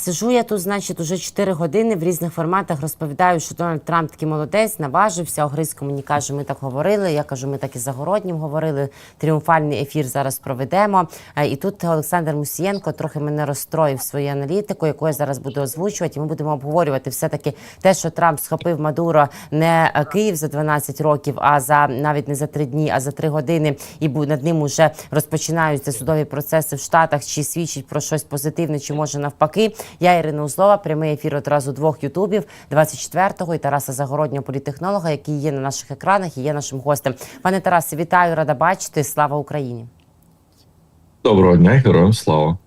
Сижу я тут, значить, уже 4 години в різних форматах розповідаю, що Дональд Трамп такий молодець, наважився. Огризько мені каже, ми так говорили. Я кажу, ми так і загороднім говорили. Тріумфальний ефір зараз проведемо. Е, І тут Олександр Мусієнко трохи мене розстроїв своєю аналітикою, яку я зараз буду озвучувати. І ми будемо обговорювати все таки те, що Трамп схопив Мадуро не е, Київ за 12 років, а за навіть не за 3 дні, а за 3 години. І над ним уже розпочинаються судові процеси в Штатах. Чи свідчить про щось позитивне, чи може навпаки. Я Ірина Узлова, прямий ефір одразу двох ютубів 24-го і Тараса Загороднього політехнолога, який є на наших екранах і є нашим гостем. Пане Тарасе, вітаю, рада бачити. Слава Україні! Доброго дня, героям слава.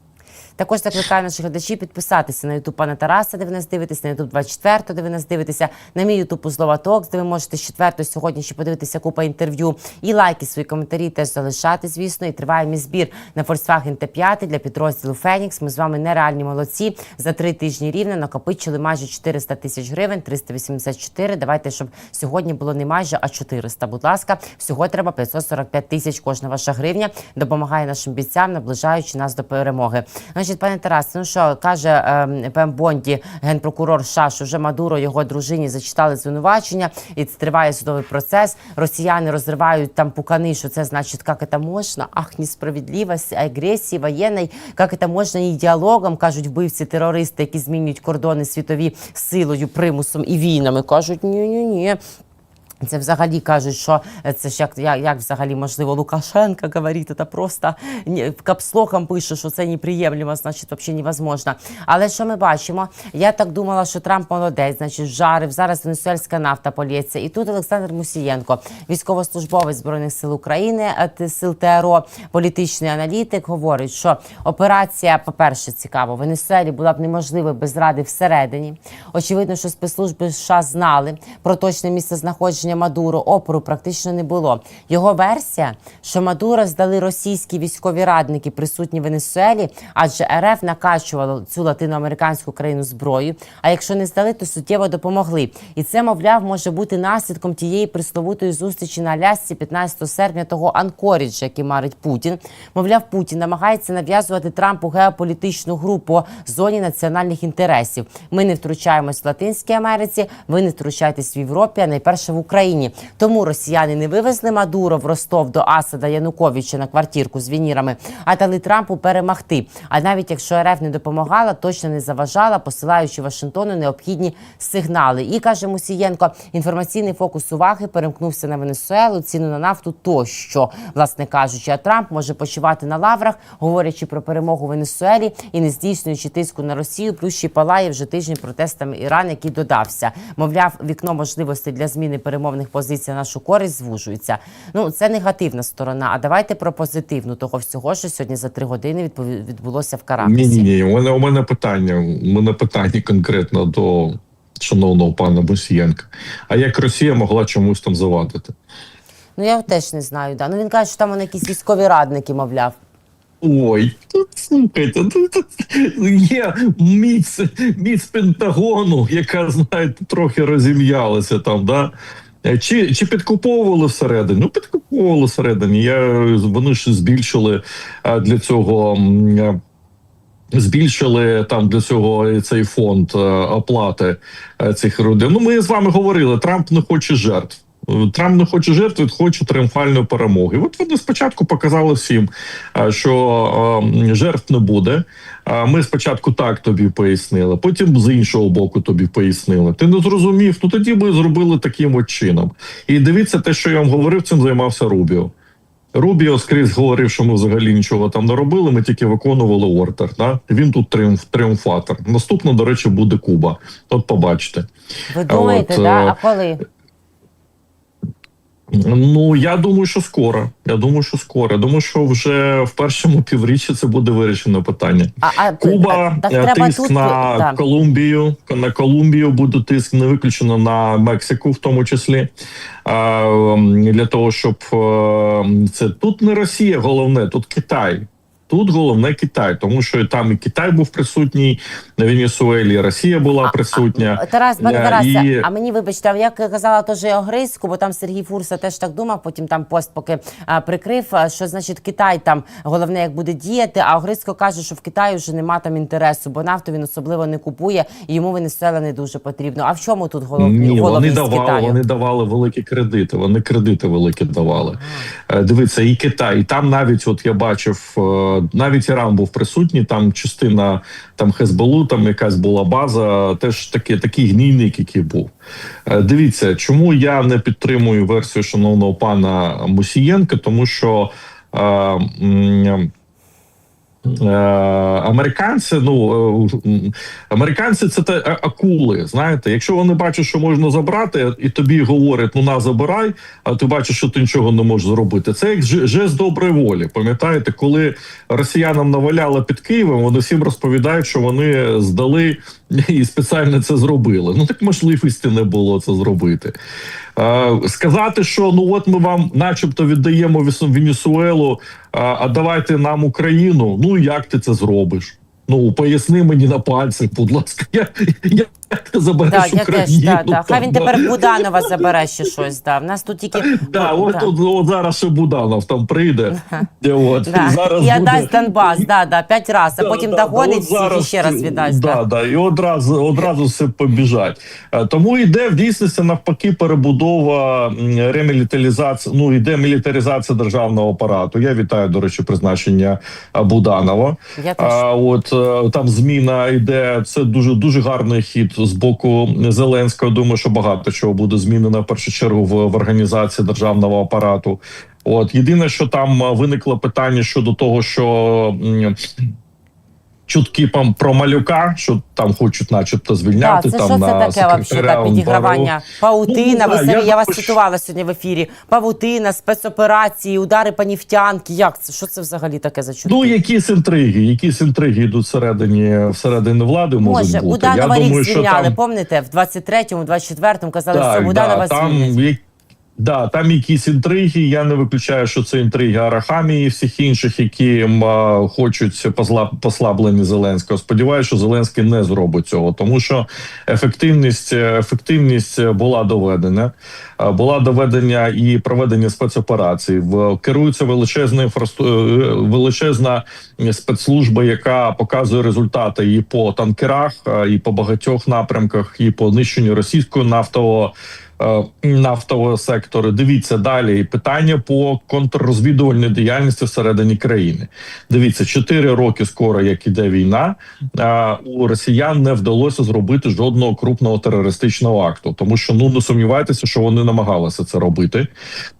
Також закликаю наших глядачів підписатися на Ютуб пана Тараса, де ви нас дивитесь, на Ютуб 24, де ви нас дивитеся, на мій Ютуб Узлова Токс, де ви можете з 4 сьогодні ще подивитися купа інтерв'ю. І лайки, свої коментарі теж залишати, звісно. І триває мій збір на Volkswagen T5 для підрозділу Фенікс. Ми з вами нереальні молодці. За три тижні рівно накопичили майже 400 тисяч гривень, 384. Давайте, щоб сьогодні було не майже, а 400. Будь ласка, всього треба 545 тисяч. Кожна ваша гривня допомагає нашим бійцям, наближаючи нас до перемоги. Значить, пане Тарасе, ну що каже ем, Пем Бонді, генпрокурор США, що вже Мадуро його дружині зачитали звинувачення, і триває судовий процес. Росіяни розривають там пукани, що це значить, як це можна? Ах, несправедливість, агресії воєнної, як це можна і діалогом, кажуть вбивці терористи, які змінюють кордони світові силою, примусом і війнами. кажуть, ні, ні, ні. Це взагалі кажуть, що це ж як, як, як взагалі можливо Лукашенко говорить, це просто ні, капслохом пише, що це неприємлемо, значить, взагалі невозможно. Але що ми бачимо? Я так думала, що Трамп молодець, значить, жарив. Зараз венесуельська нафта полється. І тут Олександр Мусієнко, військовослужбовець збройних сил України, е, сил ТРО, політичний аналітик, говорить, що операція, по-перше, цікаво, в Венесуелі була б неможлива без ради всередині. Очевидно, що спецслужби США знали про точне місце знаходження Мадуро. Опору практично не було. Його версія, що Мадуро здали російські військові радники, присутні в Венесуелі, адже РФ накачувало цю латиноамериканську країну зброю. А якщо не здали, то суттєво допомогли. І це, мовляв, може бути наслідком тієї присловутої зустрічі на Алясці 15 серпня того Анкоріджа, який марить Путін. Мовляв, Путін намагається нав'язувати Трампу геополітичну гру по зоні національних інтересів. Ми не втручаємось в Латинській Америці, ви не втручаєтесь в Європі, а найперше в Україні. Тому росіяни не вивезли Мадуро в Ростов до Асада Януковича на квартирку з вінірами, а дали Трампу перемогти. А навіть якщо РФ не допомагала, точно не заважала, посилаючи Вашингтону необхідні сигнали. І каже Мусієнко, інформаційний фокус уваги перемкнувся на Венесуелу, ціну на нафту тощо, власне кажучи. А Трамп може почувати на лаврах, говорячи про перемогу Венесуелі і не здійснюючи тиску на Росію, плюс ще палає вже тиждень протестами Іран, який додався. Мовляв, вікно можливостей для зміни перемовних позицій на нашу користь звужується. Ну це негативна сторона. А давайте про позитивну того всього, що сьогодні за три години відбулося в Каракасі. Ні, ні, ні. У мене у мене питання. У мене питання конкретно до шановного пана Бусієнка. А як Росія могла чомусь там завадити? Ну я теж не знаю. Да. Ну він каже, що там вони якісь військові радники, мовляв. Ой, тут слухайте, тут, тут є міць, міць Пентагону, яка, знаєте, трохи розім'ялася там, да? Чи, чи підкуповували всередині? Ну, підкуповували всередині. Я, вони ж збільшили для цього. Збільшили там для цього цей фонд е, оплати е, цих родин. Ну, ми з вами говорили, Трамп не хоче жертв. Е, Трамп не хоче жертв, хоче тріумфальної перемоги. От вони спочатку показали всім, е, що е, жертв не буде. Ми спочатку так тобі пояснили, потім з іншого боку тобі пояснили. Ти не зрозумів, ну тоді ми зробили таким от чином. І дивіться, те, що я вам говорив, цим займався Рубіо. Рубіо скрізь говорив, що ми взагалі нічого там не робили. Ми тільки виконували ордер. Да? Він тут тріумф, тріумфатор. Наступно, до речі, буде Куба. От побачите. Ви думаєте, от, да? А коли? Ну я думаю, що скоро. Я думаю, що скоро. Я думаю, що вже в першому півріччі це буде вирішено питання. А, а Куба так, е, тиск тут на да. Колумбію. На Колумбію буде тиск не виключено на Мексику, в тому числі. А, для того, щоб е, це тут не Росія, головне, тут Китай. Тут головне Китай, тому що там і Китай був присутній на Венесуелі, Росія була присутня. А, Тарас, пане Е, Тарасе, і- а мені вибачте, а я казала теж Огризьку, бо там Сергій Фурса теж так думав, потім там пост поки а, прикрив, а, що значить Китай там головне як буде діяти, а Огризько каже, що в Китаї вже нема там інтересу, бо нафту він особливо не купує і йому Венесуела не дуже потрібно. А в чому тут головні Ні, вони давали, Китаю? вони давали великі кредити. Вони кредити великі давали. Е, Дивіться, і Китай, і там навіть, от я бачив, е, навіть Іран був присутній. Там частина там Хезболу, там якась була база. Теж таки, такий гнійник, який був. Е, Дивіться, чому я не підтримую версію шановного пана Мусієнка, тому що. е, Американці, ну е, американці це те акули. Знаєте, якщо вони бачать, що можна забрати, і тобі говорять, ну на забирай, а ти бачиш, що ти нічого не можеш зробити. Це як же- жест доброї волі. Пам'ятаєте, коли росіянам наваляли під Києвом, вони всім розповідають, що вони здали і спеціально це зробили. Ну так можливості не було це зробити. Е, сказати, що ну от ми вам, начебто, віддаємо Венесуелу, а, давайте нам Україну. Ну як ти це зробиш? Ну поясни мені на пальцях, будь ласка, як, як ти забереш я Україну? теж, да, да. Хай він тепер Буданова забере ще щось. Да. В нас тут тільки Да, Ну, от, да. от, от зараз ще Буданов там прийде. Де От, Да. зараз І буде- дасть Донбас, да, да, п'ять разів, а Да, потім да, да, догонить от всіх і ще раз віддасть. Да, Да. да, і одразу, одразу все побіжать. Е, Тому йде в дійсності навпаки перебудова ремілітаризація, ну йде мілітаризація державного апарату. Я вітаю, до речі, призначення е, Буданова. Я теж. А от е, там зміна йде. Це дуже дуже гарний хід з боку Зеленського. Думаю, що багато чого буде змінено в першу чергу в, в організації державного апарату. От єдине, що там виникло питання щодо того, що чутки про малюка, що там хочуть, начебто, Да, звільняти це там що це на таке вообще, да, підігравання? Паутина, Ну, ви самі, я я вас думаю, цитувала сьогодні в ефірі. Павутина, спецоперації, удари по нефтянки. Як це? Що це взагалі таке за чутки? Ну, якісь інтриги, якісь інтриги йдуть всередині всередині влади. Може, бути. Буданова рік що звільняли, там... помните, в 23-му, 24-му казали, що Так, Буданова да, звільнять. Да, там якісь інтриги. Я не виключаю, що це інтриги Арахамії і всіх інших, які а, хочуть позла- послаблення Зеленського. Сподіваюся, що Зеленський не зробить цього, тому що ефективність, ефективність була доведена. Була доведення і проведення спецоперацій. Керується величезна інфрасту... е, величезна спецслужба, яка показує результати і по танкерах, і по багатьох напрямках, і по нищенню російського нафтового. Е, Нафтового сектору, дивіться далі. Питання по контррозвідувальній діяльності всередині країни. Дивіться, 4 роки скоро, як іде війна, у росіян не вдалося зробити жодного крупного терористичного акту, тому що ну не сумнівайтеся, що вони намагалися це робити,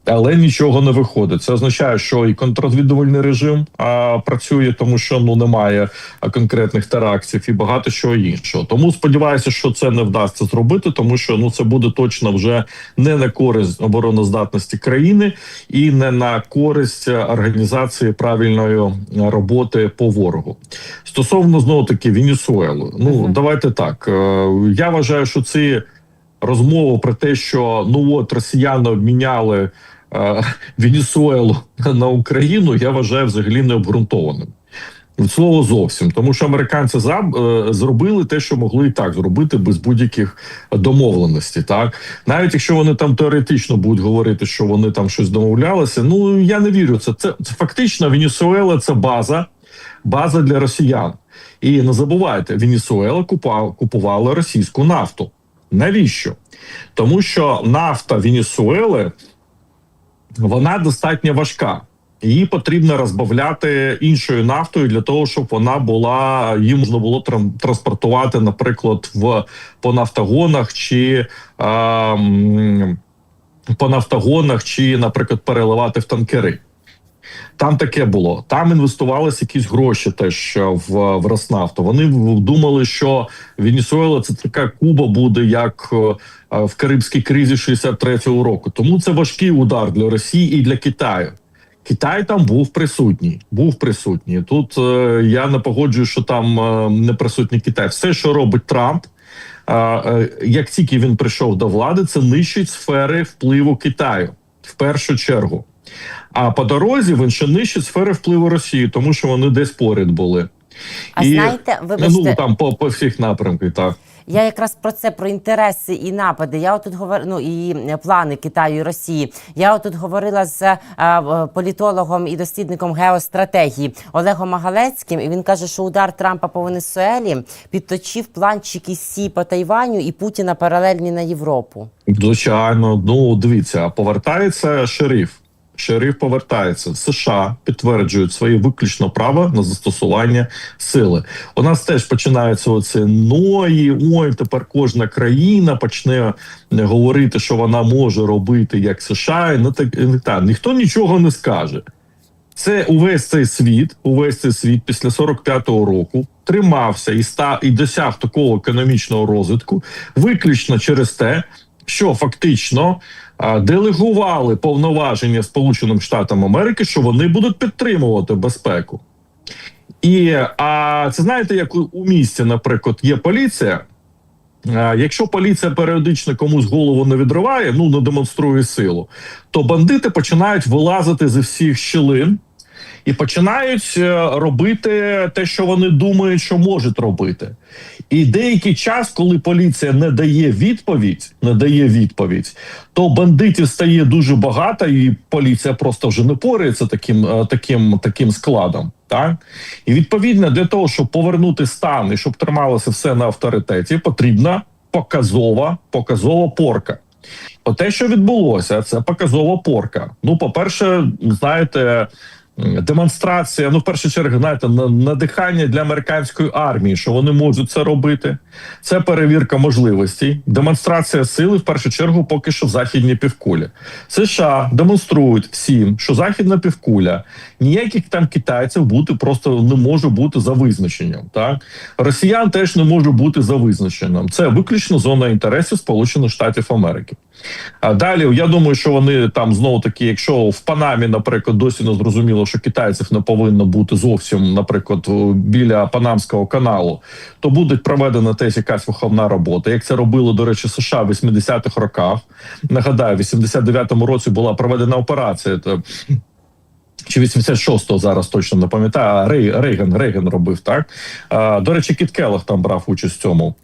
але нічого не виходить. Це означає, що і контррозвідувальний режим а, працює, тому що ну немає конкретних терактів і багато чого іншого. Тому сподіваюся, що це не вдасться зробити, тому що ну це буде точно вже не на користь обороноздатності країни і не на користь організації правильної роботи по ворогу. Стосовно знову таки Венесуели, ну Мгм. давайте так. е, Я вважаю, що ці розмови про те, що ну от росіяни обміняли Венесуелу на Україну, я вважаю взагалі необґрунтованим. Від слова зовсім, тому що американці е, зробили те, що могли і так зробити без будь-яких домовленостей. Так навіть якщо вони там теоретично будуть говорити, що вони там щось домовлялися. Ну я не вірю. Це це, це фактично Венесуела це база, база для росіян. І не забувайте, Венесуела купа, купувала російську нафту. Навіщо? Тому що нафта Венесуели вона достатньо важка. Її потрібно розбавляти іншою нафтою для того, щоб вона була її можна було тран- транспортувати, наприклад, в по нафтогонах чи м, по нафтогонах, чи, наприклад, переливати в танкери. Там таке було. Там інвестувалися якісь гроші теж е, в, в Роснафту. Вони думали, що Венесуела це така Куба буде, як е, е, в Карибській кризі 63-го року. Тому це важкий удар для Росії і для Китаю. Китай там був присутній. Був присутній. Тут е, я не погоджую, що там е, не присутній Китай. Все, що робить Трамп, е, е, як тільки він прийшов до влади, це нищить сфери впливу Китаю в першу чергу. А по дорозі він ще нищить сфери впливу Росії, тому що вони десь поряд були. А знаєте, вибачте, ну там по, по всіх напрямках, так. Я якраз про це про інтереси і напади. Я отут говор... ну, і е, плани Китаю і Росії. Я отут говорила з е, е, політологом і дослідником геостратегії Олегом Магалецьким. І він каже, що удар Трампа по Венесуелі підточив планчики Сі по Тайваню і Путіна паралельні на Європу. Звичайно, ну дивіться, повертається шериф. Шериф повертається. США підтверджують своє виключно право на застосування сили. У нас теж починається оце ної. Ой, тепер кожна країна почне говорити, що вона може робити як США. І не так не так. Ніхто нічого не скаже. Це увесь цей світ, увесь цей світ після 45-го року тримався і ста і досяг такого економічного розвитку, виключно через те, що фактично делегували повноваження Сполученим Штатам Америки, що вони будуть підтримувати безпеку. І а це знаєте, як у- місті, наприклад, є поліція. Якщо поліція періодично комусь голову не відриває, ну не демонструє силу, то бандити починають вилазити зі всіх щілин і починають е, робити те, що вони думають, що можуть робити. І деякий час, коли поліція не дає відповідь, не дає відповідь, то бандитів стає дуже багато, і поліція просто вже не порається таким, е, таким, таким складом. Так і відповідно для того, щоб повернути стан і щоб трималося все на авторитеті, потрібна показова, показова порка. О те, що відбулося, це показова порка. Ну, по-перше, знаєте, демонстрація. Ну, в першу чергу, знаєте, на- надихання для американської армії, що вони можуть це робити. Це перевірка можливостей, демонстрація сили в першу чергу, поки що в західній півкулі. США демонструють всім, що західна півкуля ніяких там китайців бути просто не може бути за визначенням. Так росіян теж не може бути за визначенням. Це виключно зона інтересів Сполучених Штатів Америки. А далі я думаю, що вони там знову таки, якщо в Панамі, наприклад, досі не зрозуміло, що китайців не повинно бути зовсім, наприклад, біля Панамського каналу, то буде проведена теж якась виховна робота. Як це робили, до речі, США в 80-х роках. Нагадаю, в 89-му році була проведена операція. чи 86-го зараз точно не пам'ятаю. Рей, Рейган, Рейган робив так. До речі, Кіт Келлах там брав участь в цьому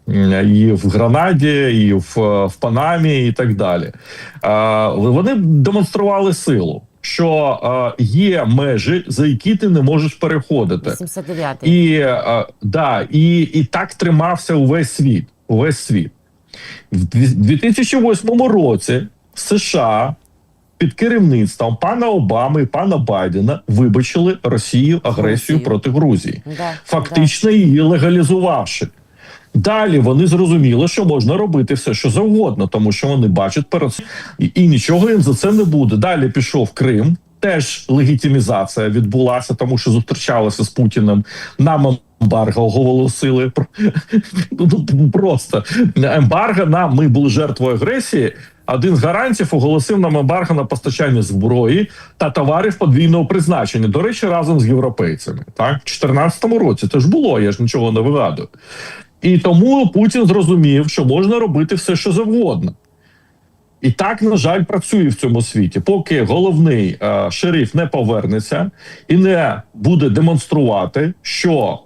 і в Гранаді, і в, в Панамі, і так далі. Вони демонстрували силу, що а, є межі, за які ти не можеш переходити. 79-й. І е, да, і, і так тримався увесь світ. Увесь світ. В 2008 році США під керівництвом пана Обами і пана Байдена вибачили Росію агресію Росію. проти Грузії, Да, фактично її легалізувавши. Далі вони зрозуміли, що можна робити все, що завгодно, тому що вони бачать перед і, і нічого їм за це не буде. Далі пішов Крим. Теж легітимізація відбулася, тому що зустрічалися з Путіним. Нам ембарго оголосили. Ну, Просто ембарго нам ми були жертвою агресії. Один з гарантів оголосив нам ембарго на постачання зброї та товарів подвійного призначення. До речі, разом з європейцями. Так, в 2014 році це ж було. Я ж нічого не вигадую. І тому Путін зрозумів, що можна робити все, що завгодно. І так, на жаль, працює в цьому світі. Поки головний е, шериф не повернеться і не буде демонструвати, що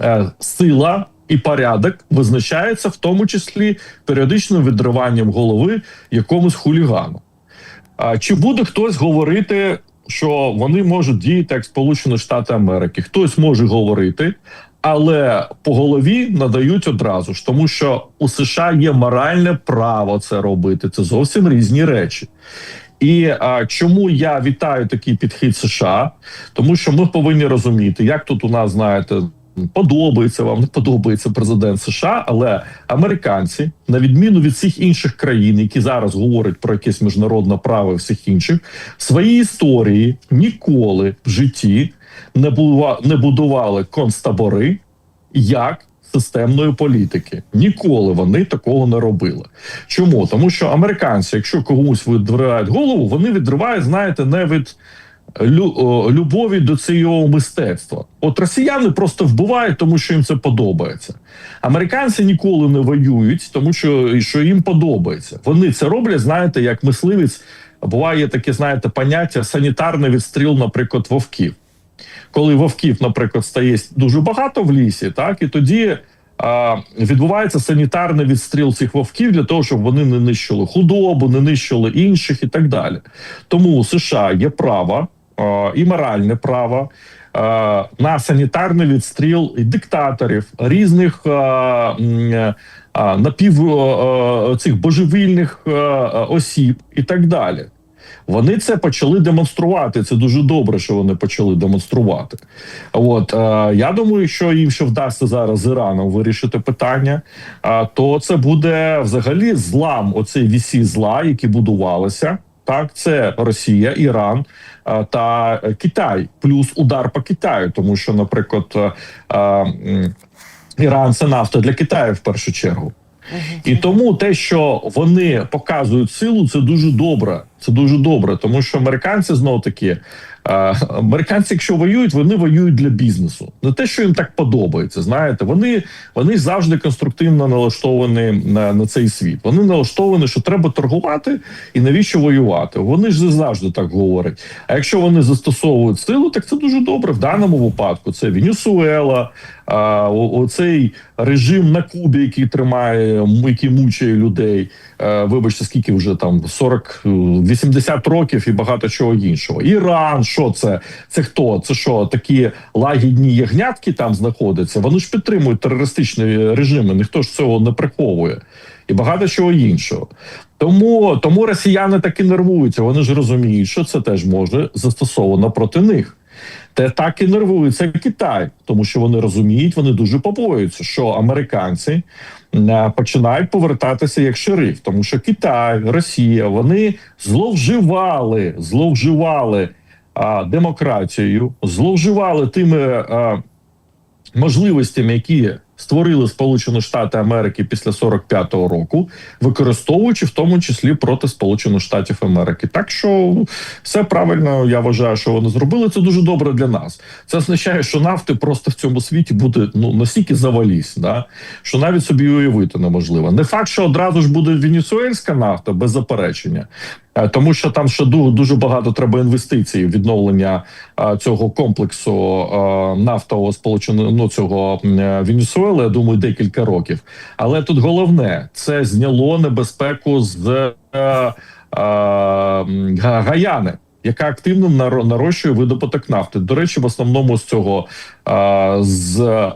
е, сила і порядок визначається в тому числі періодичним відриванням голови якомусь хулігану. А чи буде хтось говорити, що вони можуть діяти як Сполучені Штати Америки? Хтось може говорити, але по голові надають одразу ж, тому що у США є моральне право це робити. Це зовсім різні речі. І а, чому я вітаю такий підхід США? Тому що ми повинні розуміти, як тут у нас знаєте. Подобається вам, не подобається президент США, але американці, на відміну від всіх інших країн, які зараз говорять про якесь міжнародне право і всіх інших, в своїй історії ніколи в житті не бува- не будували концтабори як системної політики. Ніколи вони такого не робили. Чому? Тому що американці, якщо комусь відривають голову, вони відривають, знаєте, не від лю- о, любові до цього мистецтва. От росіяни просто вбивають, тому що їм це подобається. Американці ніколи не воюють, тому що, що їм подобається. Вони це роблять, знаєте, як мисливець буває таке, знаєте, поняття санітарний відстріл, наприклад, вовків. Коли вовків, наприклад, стає дуже багато в лісі, так і тоді а, відбувається санітарний відстріл цих вовків для того, щоб вони не нищили худобу, не нищили інших і так далі. Тому у США є право а, і моральне право на санітарний відстріл диктаторів різних а, а, напів а, цих божевільних а, осіб і так далі. Вони це почали демонструвати. Це дуже добре, що вони почали демонструвати. От е, я думаю, що їм ще вдасться зараз з Іраном вирішити питання. А то це буде взагалі злам оцей вісі зла, які будувалися. Так, це Росія, Іран е, та Китай, плюс удар по Китаю, тому що, наприклад, е, е, Іран це нафта для Китаю в першу чергу. І тому те, що вони показують силу, це дуже добре. Це дуже добре, тому що американці знов таки. Американці, якщо воюють, вони воюють для бізнесу. Не те, що їм так подобається. Знаєте, вони, вони завжди конструктивно налаштовані на, на цей світ. Вони налаштовані, що треба торгувати і навіщо воювати. Вони ж завжди так говорять. А якщо вони застосовують силу, так це дуже добре. В даному випадку це Венесуела, а, оцей режим на Кубі, який тримає, який мучає людей. Е, вибачте, скільки вже там 40, е, 80 років і багато чого іншого. Іран, що це? Це хто? Це що? Такі лагідні ягнятки там знаходяться? Вони ж підтримують терористичні режими, ніхто ж цього не приховує. І багато чого іншого. Тому, тому росіяни так і нервуються. Вони ж розуміють, що це теж може застосовано проти них. Те так і нервується Китай, тому що вони розуміють, вони дуже побоюються, що американці е, починають повертатися як шериф, тому що Китай, Росія вони зловживали, зловживали а, демократією, зловживали тими а, можливостями, які створили Сполучені Штати Америки після 45-го року, використовуючи в тому числі проти Сполучених Штатів Америки. Так що все правильно, я вважаю, що вони зробили. Це дуже добре для нас. Це означає, що нафти просто в цьому світі буде ну настільки завалісь, да що навіть собі уявити неможливо. Не факт, що одразу ж буде венесуельська нафта без заперечення. Е, Тому що там ще ду- дуже багато треба інвестицій в відновлення е, цього комплексу е, нафтового сполученого ну, цього Венесуели, я думаю, декілька років. Але тут головне це зняло небезпеку з Гаяни. Яка активно наро- нарощує видобуток нафти. До речі, в основному з цього з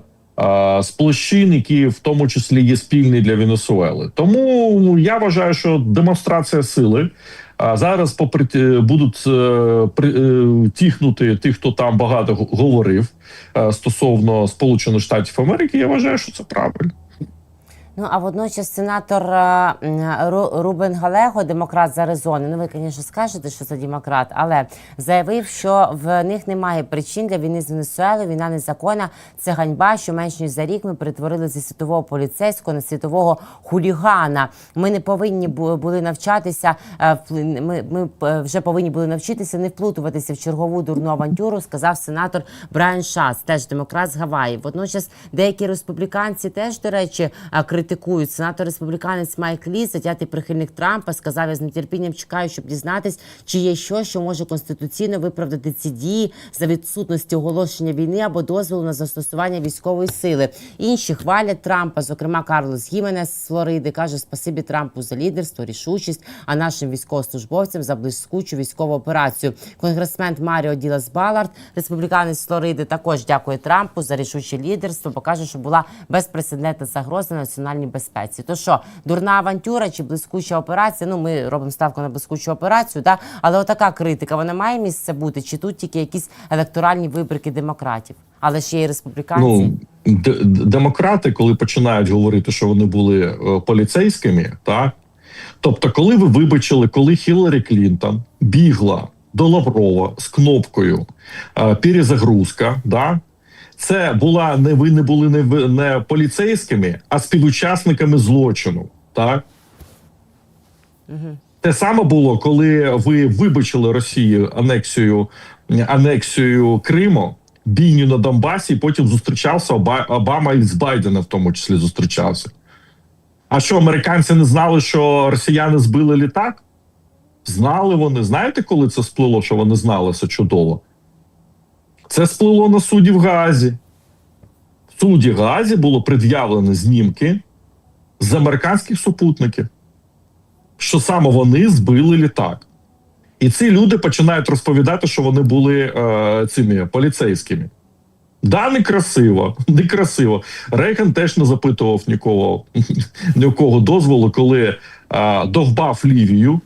з площин, які в тому числі є спільні для Венесуели. Тому я вважаю, що демонстрація сили. А зараз попри будуть е, при, е, тіхнути тих, хто там багато говорив е, стосовно Сполучених Штатів Америки. Я вважаю, що це правильно. Ну а водночас сенатор е, Рубен Галего, демократ з Аризони. Ну ви, звісно, скажете, що це демократ, але заявив, що в них немає причин для війни з Венесуелою. Війна незаконна. Це ганьба, що менш ніж за рік ми перетворили зі світового поліцейського на світового хулігана. Ми не повинні були навчатися. е, Ми, ми е, вже повинні були навчитися не вплутуватися в чергову дурну авантюру. Сказав сенатор Брайан Шац, теж демократ з Гаваї. Водночас деякі республіканці теж, до речі, е, критикують. Сенатор республіканець Майк Лі, затятий прихильник Трампа, сказав, я з нетерпінням чекаю, щоб дізнатись, чи є щось, що може конституційно виправдати ці дії за відсутності оголошення війни або дозволу на застосування військової сили. Інші хвалять Трампа, зокрема Карлос Гіменес з Флориди, каже спасибі Трампу за лідерство, рішучість, а нашим військовослужбовцям за блискучу військову операцію. Конгресмен Маріо Ділас Балард, республіканець Флориди, також дякує Трампу за рішуче лідерство. Покаже, що була безпрецедентна загроза національній безпеці. То що, дурна авантюра чи блискуча операція? Ну, ми робимо ставку на блискучу операцію, да? але отака критика вона має місце бути, чи тут тільки якісь електоральні вибрики демократів, але є і республіканці. Ну демократи, коли починають говорити, що вони були е, поліцейськими, так тобто, коли ви вибачили, коли Хіларі Клінтон бігла до Лаврова з кнопкою е, перезагрузка, да. Це була не ви не були не, не поліцейськими, а співучасниками злочину. Так те саме було, коли ви вибачили Росію анексію анексію Криму, бійню на Донбасі, і потім зустрічався Оба- Обама і з Байденом в тому числі зустрічався. А що американці не знали, що росіяни збили літак? Знали вони. Знаєте, коли це сплило, що вони знали це чудово? Це сплило на суді в Газі. В суді Газі було пред'явлено знімки з американських супутників, що саме вони збили літак. І ці люди починають розповідати, що вони були е, цими поліцейськими. Да, некрасиво, некрасиво. Рейган теж не запитував нікого, ні у кого дозволу, коли е, довбав Лівію,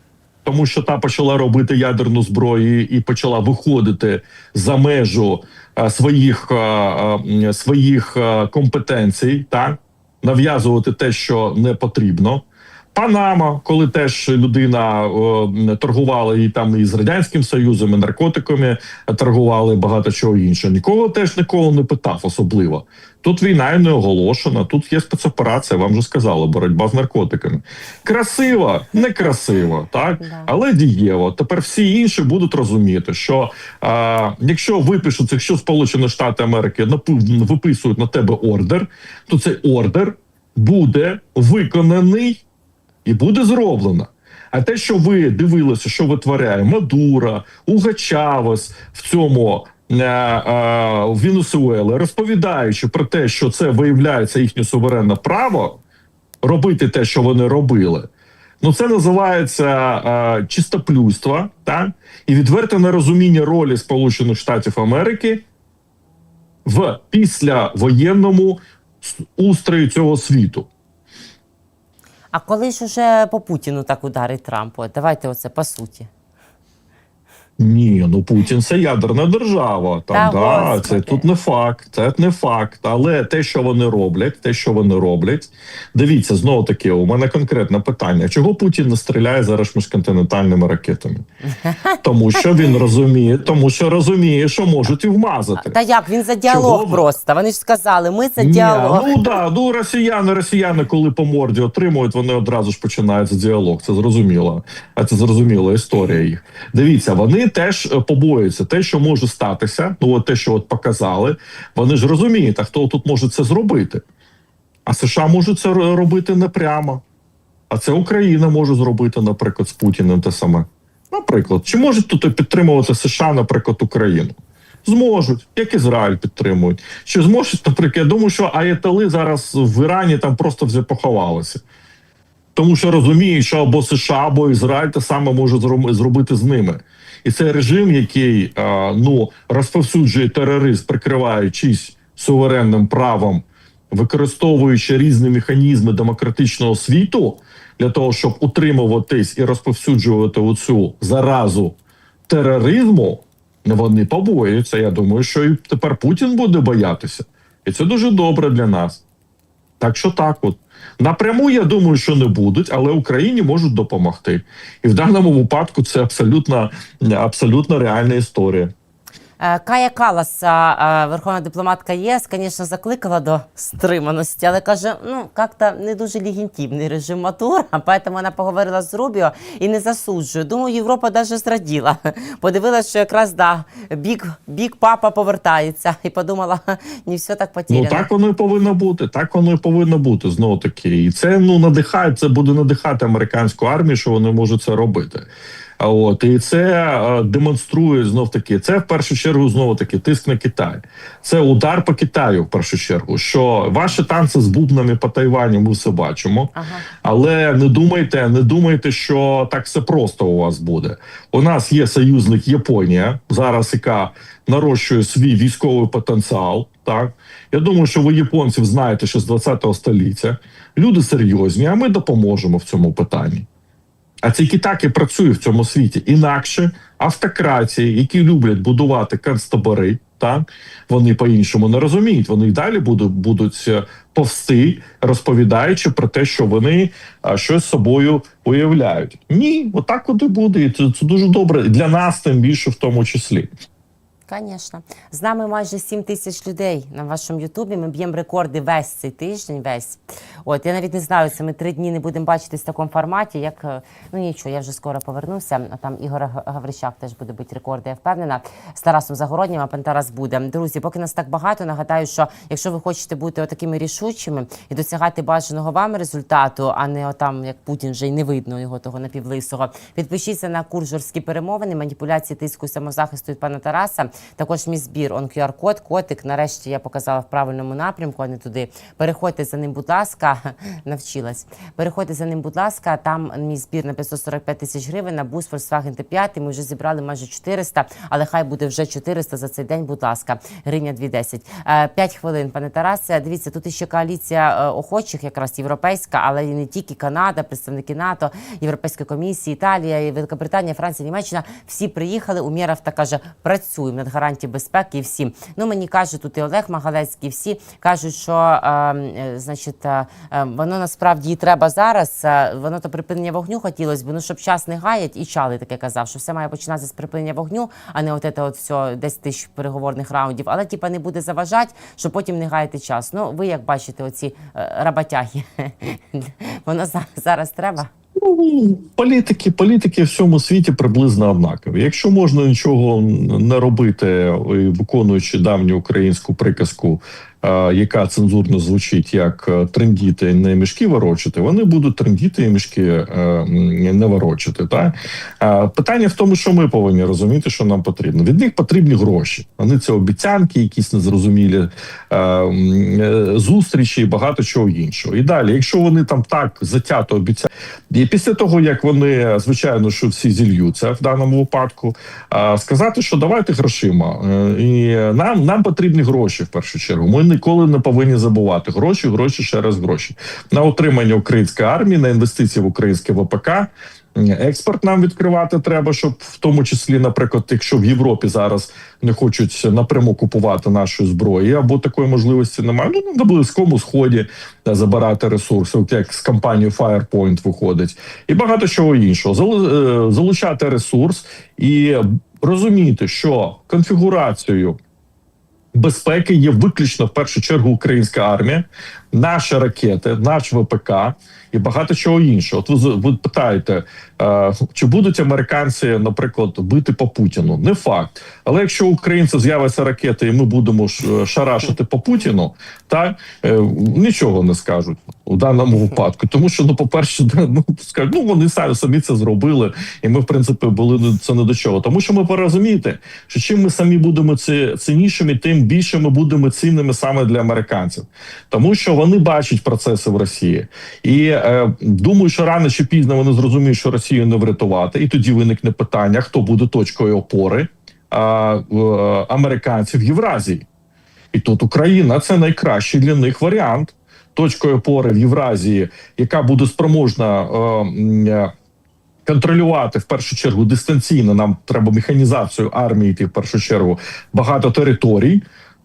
тому що та почала робити ядерну зброю і почала виходити за межу е, своїх, е, е, своїх компетенцій, так? нав'язувати те, що не потрібно. Панама, коли теж людина е, торгувала і там і з радянським союзом, і наркотиками торгували і багато чого іншого. Нікого теж нікого не питав особливо. Тут війна і не оголошена. Тут є спецоперація. Вам же сказали, боротьба з наркотиками. Красиво, некрасиво, так але дієво. Тепер всі інші будуть розуміти, що е, якщо випишуть, якщо Сполучені Штати Америки виписують на тебе ордер, то цей ордер буде виконаний і буде зроблено. А те, що ви дивилися, що витворяє Мадура, Уга Чавес в цьому е, е, в Венесуелі, розповідаючи про те, що це виявляється їхнє суверенне право робити те, що вони робили. Ну, це називається е, чистоплюйство, так? і відверте нерозуміння ролі Сполучених Штатів Америки в післявоєнному устрої цього світу. А коли ж уже по Путіну так ударить Трампу? Давайте оце по суті. Ні, ну Путін це ядерна держава. Там Та да, господи. це тут не факт, це не факт. Але те, що вони роблять, те, що вони роблять, дивіться, знову таки, у мене конкретне питання: чого Путін не стріляє зараз міжконтинентальними ракетами? Тому що він розуміє, тому що розуміє, що можуть і вмазати. Та як він за діалог Чого просто? Вони ж сказали, ми за Ні, діалог. ну да, ну росіяни, росіяни, коли по морді отримують, вони одразу ж починають за діалог. Це зрозуміло. А це зрозуміла історія їх. Дивіться, вони теж е, побоюються те, що може статися. Ну от те, що от показали, вони ж розуміють, а хто тут може це зробити. А США можуть це робити не прямо. А це Україна може зробити, наприклад, з Путіним те саме. Наприклад, чи можуть тут підтримувати США, наприклад, Україну? Зможуть, як Ізраїль підтримують. Чи зможуть, наприклад, я думаю, що аєтали зараз в Ірані там просто вже поховалися. Тому що розуміють, що або США, або Ізраїль те саме може зробити з ними. І цей режим, який ну, розповсюджує тероризм, прикриваючись суверенним правом, використовуючи різні механізми демократичного світу для того, щоб утримуватись і розповсюджувати оцю заразу тероризму, вони побоюються. Я думаю, що і тепер Путін буде боятися. І це дуже добре для нас. Так що так, от напряму я думаю, що не будуть, але Україні можуть допомогти. І в даному випадку це абсолютно, абсолютно реальна історія. Е, Кая Калас, а, а, верховна дипломатка ЄС, звісно, закликала до стриманості, але каже, ну як-то не дуже легітимний режим Матура, тому вона поговорила з Рубіо і не засуджує. Думаю, Європа навіть зраділа. Подивилася, що якраз да, бік, бік папа повертається, і подумала, не все так потеряно. Ну так воно і повинно бути. Так воно і повинно бути знову таки. І це ну надихає, це буде надихати американську армію, що вони можуть це робити. А от і це демонструє знов таки. Це в першу чергу знову таки тиск на Китай. Це удар по Китаю в першу чергу. Що ваші танці з бубнами по Тайваню ми все бачимо. Ага. Але не думайте, не думайте, що так все просто у вас буде. У нас є союзник Японія, зараз яка нарощує свій військовий потенціал. Так я думаю, що ви японців знаєте, що з 20-го століття люди серйозні, а ми допоможемо в цьому питанні. А тільки так і працює в цьому світі інакше автократії, які люблять будувати концтабори, так вони по-іншому не розуміють. Вони й далі будуть, будуть е, повсти, розповідаючи про те, що вони щось собою уявляють. Ні, отак от і буде. І це, це дуже добре для нас, тим більше в тому числі. Звісно. З нами майже 7 тисяч людей на вашому Ютубі. Ми б'ємо рекорди весь цей тиждень. Весь. От я навіть не знаю, це ми три дні не будемо бачитись в такому форматі. Як е, ну нічого, я вже скоро повернуся. Там Ігор Гаврищак теж буде бити рекорди. Я впевнена. З Тарасом Загороднім, а пан Тарас буде. Друзі, поки нас так багато, нагадаю, що якщо ви хочете бути такими рішучими і досягати бажаного вам результату, а не отам, як Путін вже й не видно його того напівлисого. Підпишіться на курс перемовини, маніпуляції тиску самозахисту від пана Тараса. Також мій збір он QR-код, котик. Нарешті я показала в правильному напрямку, а не туди. Переходьте за ним, будь ласка, навчилась. Переходьте за ним, будь ласка. Там мій збір на 545 тисяч гривень на бус Volkswagen T5. Ми вже зібрали майже 400, але хай буде вже 400 за цей день, будь ласка. Гривня 2,10. Е, П'ять хвилин, пане Тарасе. Дивіться, тут іще коаліція е, охочих, якраз європейська, але і не тільки Канада, представники НАТО, Європейської комісії, Італія, Великобританія, Франція, Німеччина. Всі приїхали. Умєров та каже, працюємо над гарантією безпеки. І всі. Ну мені каже, тут і Олег Магалецький. Всі кажуть, що е, е, значить, е, е, воно насправді і треба зараз. Е, воно то припинення вогню хотілося б, ну щоб час не гаять, і Чали таке казав, що все має починатися з припинення вогню, а не от це от все 10 тисяч переговорних раундів. Але типа не буде заважати, щоб потім не гаяти час. Ну ви як бачите, оці е, рабатяги, воно за- зараз треба. Ну, політики, політики в всьому світі приблизно однакові. Якщо можна нічого не робити, виконуючи давню українську приказку, яка цензурно звучить як е, трендіти не мішки ворочити, вони будуть трендіти і мішки е, не ворочити. Так? Е, Питання в тому, що ми повинні розуміти, що нам потрібно. Від них потрібні гроші. Вони це обіцянки, якісь незрозумілі е, е, зустрічі і багато чого іншого. І далі, якщо вони там так затято обіцяють, і після того, як вони, звичайно, що всі зільються в даному випадку, сказати, що давайте грошима. Е, І нам, нам потрібні гроші в першу чергу. Ми ніколи не повинні забувати гроші, гроші ще раз гроші на утримання української армії, на інвестиції в українське ВПК. Експорт нам відкривати треба, щоб в тому числі, наприклад, якщо в Європі зараз не хочуть напряму купувати нашої зброї, або такої можливості немає. Ну на близькому сході е, забирати ресурси, от як з компанією Firepoint виходить, і багато чого іншого. Е, Залучати ресурс і розуміти, що конфігурацією безпеки є виключно в першу чергу українська армія, наші ракети, наш ВПК і багато чого іншого. От ви, ви питаєте, е, чи будуть американці, наприклад, бити по Путіну? Не факт. Але якщо у українців з'явиться ракети, і ми будемо шарашити по Путіну, так е, нічого не скажуть у даному випадку. Тому що, ну, по-перше, ну скажуть, ну вони самі самі це зробили, і ми, в принципі, були це не до чого. Тому що ми порозумієте, що чим ми самі будемо ці, ціннішими, тим більше ми будемо цінними саме для американців, тому що вони бачать процеси в Росії і е, думаю, що рано чи пізно вони зрозуміють, що Росію не врятувати, і тоді виникне питання: хто буде точкою опори в, е, американців в Євразії. І тут Україна це найкращий для них варіант точкою опори в Євразії, яка буде спроможна. Е, е, Контролювати в першу чергу дистанційно. Нам треба механізацію армії йти в першу чергу багато територій.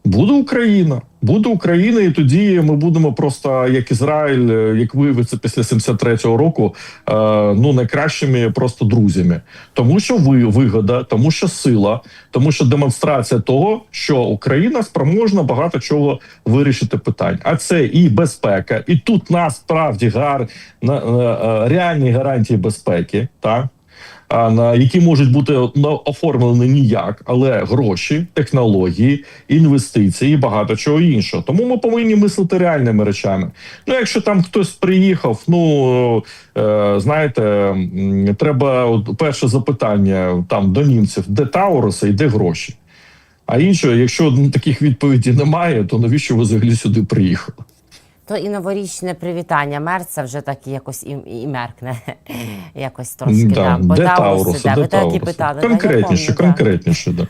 Буде Україна, буде Україна, і тоді ми будемо просто як Ізраїль, е, як виявиться після 73-го року, е, ну найкращими просто друзями, тому що ви вигода, тому що сила, тому що демонстрація того, що Україна спроможна багато чого вирішити питань. А це і безпека, і тут насправді гар е, реальні гарантії безпеки, так які можуть бути ну, оформлені ніяк, але гроші, технології, інвестиції і багато чого іншого. Тому ми повинні мислити реальними речами. Ну, якщо там хтось приїхав, ну е, знаєте, треба перше запитання там до німців, де Тауруси і де гроші. А інше, якщо таких відповідей немає, то навіщо ви взагалі сюди приїхали? То і новорічне привітання мерца вже так якось і, і меркне. Якось трошки. Да, Да, де Тауруси, де так і питали. Конкретніше, конкретніше, да.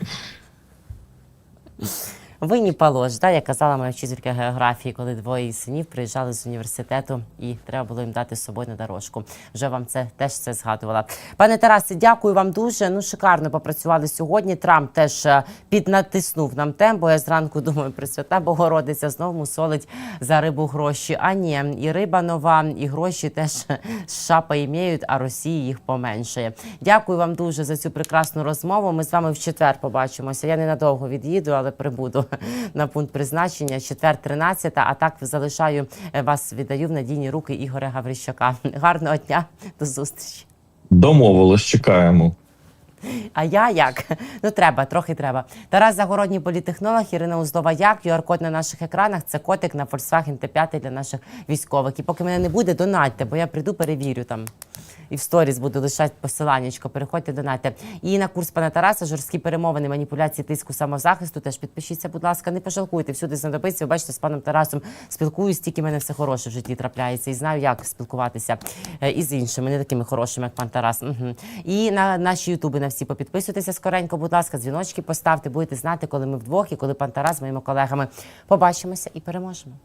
Винні Палош, да, як казала моя вчителька географії, коли двоє синів приїжджали з університету, і треба було їм дати з собою на дорожку. Вже вам це теж це згадувала. Пане Тарасе, дякую вам дуже. Ну шикарно попрацювали сьогодні. Трамп теж е, піднатиснув нам темпо. Я зранку думаю, Пресвята Богородиця знову мусолить за рибу гроші. А ні, і риба нова, і гроші теж США поімеють, а Росії їх поменшає. Дякую вам дуже за цю прекрасну розмову. Ми з вами в четвер побачимося. Я ненадовго від'їду, але прибуду на пункт призначення. Четвер 13, а так залишаю е, вас, віддаю в надійні руки Ігоря Гаврищака. Гарного дня, до зустрічі. Домовились, чекаємо. А я як? Ну треба, трохи треба. Тарас Загородній політехнолог, Ірина Узлова як. QR-код на наших екранах. Це котик на Volkswagen Т5 для наших військових. І поки мене не буде, донатьте, бо я прийду, перевірю там. І в сторіс буду лишати посиланнячко. Переходьте, донатьте. І на курс пана Тараса жорсткі перемовини, маніпуляції, тиску самозахисту. Теж підпишіться, будь ласка, не пожалкуйте. Всюди знадобиться. Ви бачите, з паном Тарасом спілкуюсь, тільки мене все хороше в житті трапляється і знаю, як спілкуватися е, і з іншими, не такими хорошими, як пан Тарас. Угу. І на наші ютуби на всі попідписуйтеся скоренько, будь ласка, дзвіночки поставте, будете знати, коли ми вдвох і коли пан Тарас з моїми колегами побачимося і переможемо.